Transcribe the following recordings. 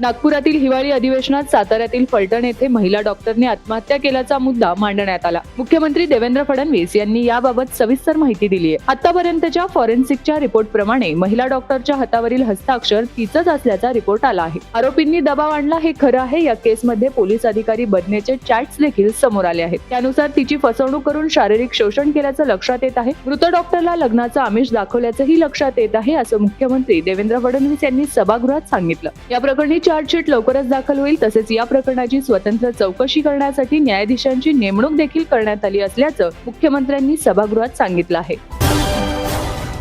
नागपुरातील हिवाळी अधिवेशनात साताऱ्यातील फलटण येथे महिला डॉक्टरने आत्महत्या केल्याचा मुद्दा मांडण्यात आला. मुख्यमंत्री देवेंद्र फडणवीस यांनी याबाबत सविस्तर माहिती दिली आहे. आतापर्यंतच्या फॉरेन्सिकच्या रिपोर्ट प्रमाणे महिला डॉक्टरच्या हातावरील हस्ताक्षर तिचंच असल्याचा रिपोर्ट आला आहे. आरोपींनी दबाव आणला हे खरं आहे या केसमध्ये पोलीस अधिकारी बदनेचे चॅट्स देखील समोर आले आहेत. त्यानुसार तिची फसवणूक करून शारीरिक शोषण केल्याचं लक्षात येत आहे. मृत डॉक्टरला लग्नाचं आमिष दाखवल्याचंही लक्षात येत आहे असं मुख्यमंत्री देवेंद्र फडणवीस यांनी सभागृहात सांगितलं. या प्रकरणी चार्जशीट लवकरच दाखल होईल. तसेच या प्रकरणाची स्वतंत्र चौकशी करण्यासाठी न्यायाधीशांची नेमणूक देखील करण्यात आली असल्याचं मुख्यमंत्र्यांनी सभागृहात सांगितलं आहे.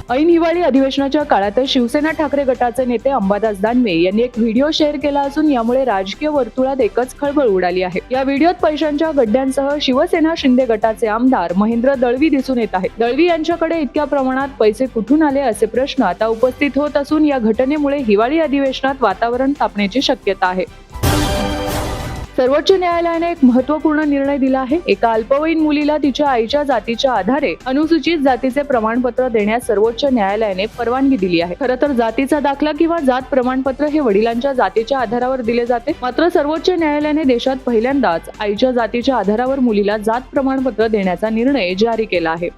ऐन हिवाळी अधिवेशनाच्या काळातच शिवसेना ठाकरे गटाचे नेते अंबादास दानवे यांनी एक व्हिडिओ शेअर केला असून यामुळे राजकीय वर्तुळात एकच खळबळ उडाली आहे. या व्हिडिओत पैशांच्या गड्ड्यांसह शिवसेना शिंदे गटाचे आमदार महेंद्र दळवी दिसून येत आहेत. दळवी यांच्याकडे इतक्या प्रमाणात पैसे कुठून आले असे प्रश्न आता उपस्थित होत असून या घटनेमुळे हिवाळी अधिवेशनात वातावरण तापण्याची शक्यता आहे. सर्वोच्च न्यायालयाने एक महत्त्वपूर्ण निर्णय दिला आहे. एका अल्पवयीन मुलीला तिच्या आईच्या जातीच्या आधारे अनुसूचित जातीचे प्रमाणपत्र देण्यास सर्वोच्च न्यायालयाने परवानगी दिली आहे. खरं तर जातीचा दाखला किंवा जात प्रमाणपत्र हे वडिलांच्या जातीच्या आधारावर दिले जाते. मात्र सर्वोच्च न्यायालयाने देशात पहिल्यांदाच आईच्या जातीच्या आधारावर मुलीला जात प्रमाणपत्र देण्याचा निर्णय जारी केला आहे.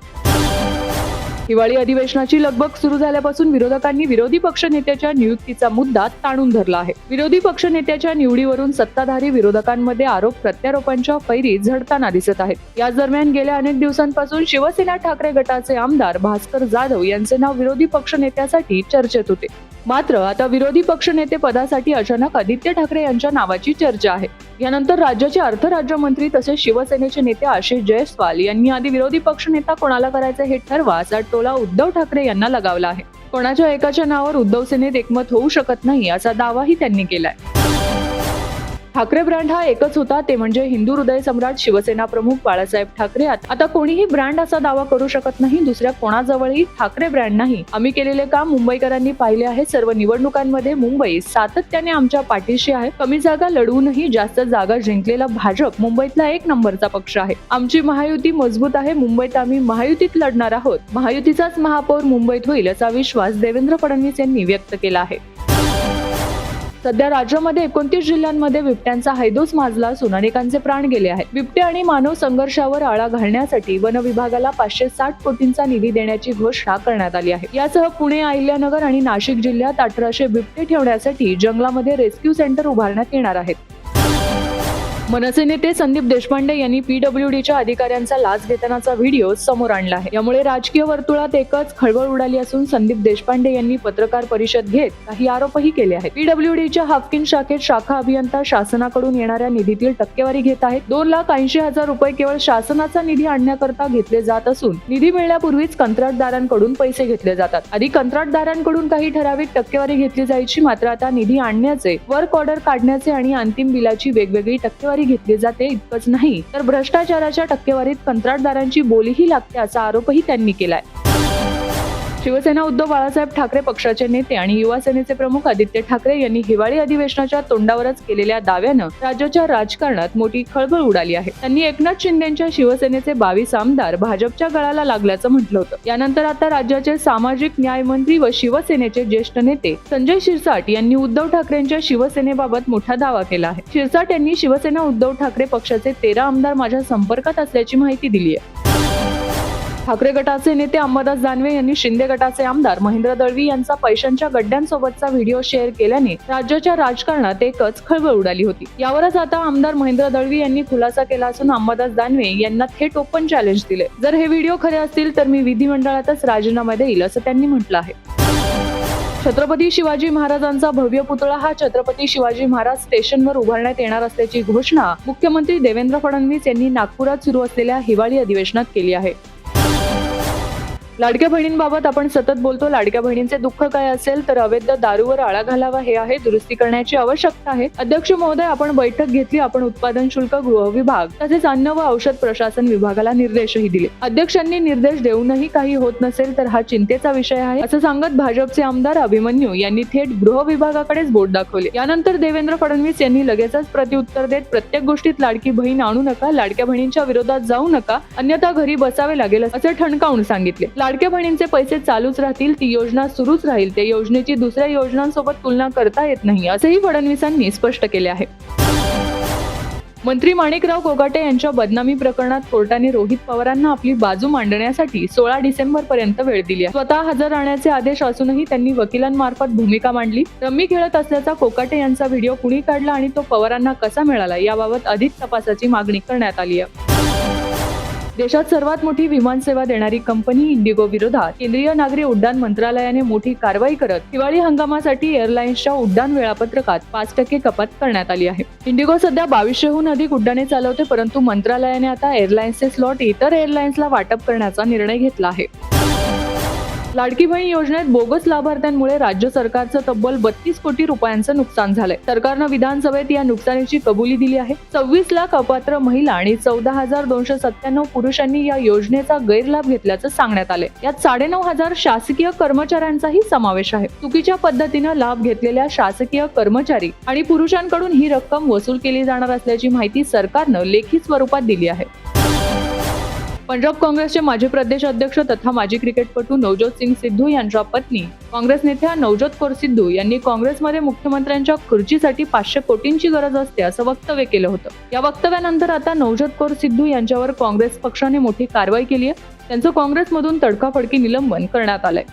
हिवाळी अधिवेशनाची लगबग सुरू झाल्यापासून विरोधकांनी विरोधी पक्ष नेत्याच्या नियुक्तीचा मुद्दा ताणून धरला आहे. विरोधी पक्ष नेत्याच्या निवडीवरून सत्ताधारी विरोधकांमध्ये आरोप प्रत्यारोपांच्या फैरी झडताना दिसत आहेत. याच दरम्यान गेल्या अनेक दिवसांपासून शिवसेना ठाकरे गटाचे आमदार भास्कर जाधव यांचे नाव विरोधी पक्ष नेत्यासाठी चर्चेत होते. मात्र आता विरोधी पक्ष नेते पदासाठी अचानक आदित्य ठाकरे यांच्या नावाची चर्चा आहे. यानंतर राज्याचे अर्थ राज्यमंत्री तसेच शिवसेनेचे नेते आशिष जयस्वाल यांनी आधी विरोधी पक्ष नेता कोणाला करायचं हे ठरवा असा टोला उद्धव ठाकरे यांना लगावला आहे. कोणाच्या एकाच्या नावावर उद्धव सेनेत एकमत होऊ शकत नाही असा दावाही त्यांनी केलाय. ठाकरे ब्रँड हा एकच होता ते म्हणजे हिंदू हृदय सम्राट शिवसेना प्रमुख बाळासाहेब ठाकरे. आता कोणीही ब्रँड असा दावा करू शकत नाही दुसऱ्या कोणाजवळही ठाकरे ब्रँड नाही. आम्ही केलेले काम मुंबईकरांनी पाहिले आहे सर्व निवडणुकांमध्ये मुंबई सातत्याने आमच्या पाठीशी आहे. कमी जागा लढवूनही जास्त जागा जिंकलेला भाजप मुंबईतला एक नंबरचा पक्ष आहे. आमची महायुती मजबूत आहे मुंबईत आम्ही महायुतीत लढणार आहोत. महायुतीचाच महापौर मुंबईत होईल असा विश्वास देवेंद्र फडणवीस यांनी व्यक्त केला आहे. सध्या राज्यामध्ये एकोणतीस जिल्ह्यांमध्ये बिबट्यांचा हैदोस माजला असून अनेकांचे प्राण गेले आहेत. बिबटे आणि मानव संघर्षावर आळा घालण्यासाठी वन विभागाला पाचशे साठ कोटींचा निधी देण्याची घोषणा करण्यात आली आहे. यासह पुणे अहिल्यानगर आणि नाशिक जिल्ह्यात अठराशे बिबटे ठेवण्यासाठी जंगलामध्ये रेस्क्यू सेंटर उभारण्यात येणार आहेत. मनसे नेते संदीप देशपांडे यांनी पीडब्ल्यूडीच्या अधिकाऱ्यांचा लाच घेतानाचा व्हिडिओ समोर आणला आहे. यामुळे राजकीय वर्तुळात एकच खळबळ उडाली असून संदीप देशपांडे यांनी पत्रकार परिषद घेत काही आरोपही केले आहेत. पीडब्ल्यूडीच्या हाफकिन शाखेत शाखा अभियंता शासनाकडून येणाऱ्या निधीतील टक्केवारी घेत आहेत. दोन लाख ऐंशी हजार रुपये केवळ शासनाचा निधी आणण्याकरता घेतले जात असून निधी मिळण्यापूर्वीच कंत्राटदारांकडून पैसे घेतले जातात. आधी कंत्राटदारांकडून काही ठराविक टक्केवारी घेतली जायची मात्र आता निधी आणण्याचे वर्क ऑर्डर काढण्याचे आणि अंतिम बिलाची वेगवेगळी टक्केवारी घेतली जाते इतकंच नाही तर भ्रष्टाचाराच्या टक्केवारीत कंत्राटदारांची बोलीही लागते असा आरोपही त्यांनी केलाय. शिवसेना उद्धव बाळासाहेब ठाकरे पक्षाचे नेते आणि युवा सेनेचे प्रमुख आदित्य ठाकरे यांनी हिवाळी अधिवेशनाच्या तोंडावरच केलेल्या दाव्यानं राज्याच्या राजकारणात मोठी खळबळ उडाली आहे. त्यांनी एकनाथ शिंदेच्या शिवसेनेचे बावीस आमदार भाजपच्या गळाला लागल्याचं म्हटलं होतं. यानंतर आता राज्याचे सामाजिक न्याय मंत्री व शिवसेनेचे ज्येष्ठ नेते संजय शिरसाट यांनी उद्धव ठाकरेंच्या शिवसेनेबाबत मोठा दावा केला आहे. शिरसाट यांनी शिवसेना उद्धव ठाकरे पक्षाचे तेरा आमदार माझ्या संपर्कात असल्याची माहिती दिली आहे. ठाकरे गटाचे नेते अंबादास दानवे यांनी शिंदे गटाचे आमदार महेंद्र दळवी यांचा पैशांच्या गड्ड्यांसोबतचा व्हिडिओ शेअर केल्याने राज्याच्या राजकारणात एकच खळबळ उडाली होती. यावरच आता आमदार महेंद्र दळवी यांनी खुलासा केला असून अंबादास दानवे यांना थेट ओपन चॅलेंज दिले. जर हे व्हिडिओ खरे असतील तर मी विधिमंडळातच राजीनामा देईल असं त्यांनी म्हटलं आहे. छत्रपती शिवाजी महाराजांचा भव्य पुतळा हा छत्रपती शिवाजी महाराज स्टेशनवर उभारण्यात येणार असल्याची घोषणा मुख्यमंत्री देवेंद्र फडणवीस यांनी नागपुरात सुरू असलेल्या हिवाळी अधिवेशनात केली आहे. लाडक्या बहिणींबाबत आपण सतत बोलतो. लाडक्या बहिणींचे दुःख काय असेल तर अवैध दारूवर आळा घालावा हे आहे. दुरुस्ती करण्याची आवश्यकता आहे. अध्यक्ष महोदय आपण बैठक घेतली. आपण उत्पादन शुल्क गृह विभाग तसेच अन्न व औषध प्रशासन विभागाला निर्देशही दिले. अध्यक्षांनी निर्देश देऊनही काही होत नसेल तर हा चिंतेचा विषय आहे. असं सांगत भाजपचे आमदार अभिमन्यू यांनी थेट गृह विभागाकडेच बोट दाखवले. यानंतर देवेंद्र फडणवीस यांनी लगेचच प्रत्युत्तर देत प्रत्येक गोष्टीत लाडकी बहीण आणू नका लाडक्या बहिणींच्या विरोधात जाऊ नका अन्यथा घरी बसावे लागेल असे ठणकावून सांगितले. लाडक्या बहिणींचे पैसे चालूच राहतील ती योजना सुरूच राहील. त्या योजनेची दुसऱ्या योजनांसोबत तुलना करता येत नाही असेही फडणवीसांनी स्पष्ट केले आहे. मंत्री माणिकराव कोगाटे यांच्या बदनामी प्रकरणात कोर्टाने रोहित पवारांना आपली बाजू मांडण्यासाठी सोळा डिसेंबर पर्यंत वेळ दिली आहे. स्वतः हजर राहण्याचे आदेश असूनही त्यांनी वकिलांमार्फत भूमिका मांडली. रम्मी खेळत असल्याचा कोकाटे यांचा व्हिडिओ कुणी काढला आणि तो पवारांना कसा मिळाला याबाबत अधिक तपासाची मागणी करण्यात आली आहे. देशात सर्वात मोठी विमानसेवा देणारी कंपनी इंडिगो विरोधात केंद्रीय नागरी उड्डाण मंत्रालयाने मोठी कारवाई करत हिवाळी हंगामासाठी एअरलाइन्सच्या उड्डाण वेळापत्रकात पाच टक्के कपात करण्यात आली आहे. इंडिगो सध्या बावीसशेहून अधिक उड्डाणे चालवते परंतु मंत्रालयाने आता एअरलाइन्सचे स्लॉट इतर एअरलाइन्सला वाटप करण्याचा निर्णय घेतला आहे. लाडकी बहीण योजनेत बोगस लाभार्थ्यांमुळे राज्य सरकारचं तब्बल बत्तीस कोटी रुपयांचं नुकसान झालंय. सरकारनं विधानसभेत या नुकसानीची कबुली दिली आहे. सव्वीस लाख अपात्र महिला आणि चौदा हजार दोनशे सत्त्याण्णव पुरुषांनी या योजनेचा गैरलाभ घेतल्याचं सांगण्यात आलंय. यात साडेनऊ हजार शासकीय कर्मचाऱ्यांचाही समावेश आहे. चुकीच्या पद्धतीनं लाभ घेतलेल्या शासकीय कर्मचारी आणि पुरुषांकडून ही रक्कम वसूल केली जाणार असल्याची माहिती सरकारनं लेखी स्वरूपात दिली आहे. पंजाब काँग्रेसचे माजी प्रदेश अध्यक्ष तथा माजी क्रिकेटपटू नवजोत सिंग सिद्धू यांच्या पत्नी काँग्रेस नेत्या नवजोत कौर सिद्धू यांनी काँग्रेसमध्ये मुख्यमंत्र्यांच्या खुर्चीसाठी पाचशे कोटींची गरज असते असं वक्तव्य केलं होतं. या वक्तव्यानंतर आता नवजोत कौर सिद्धू यांच्यावर काँग्रेस पक्षाने मोठी कारवाई केली आहे. त्यांचं काँग्रेसमधून तडकाफडकी निलंबन करण्यात आलंय.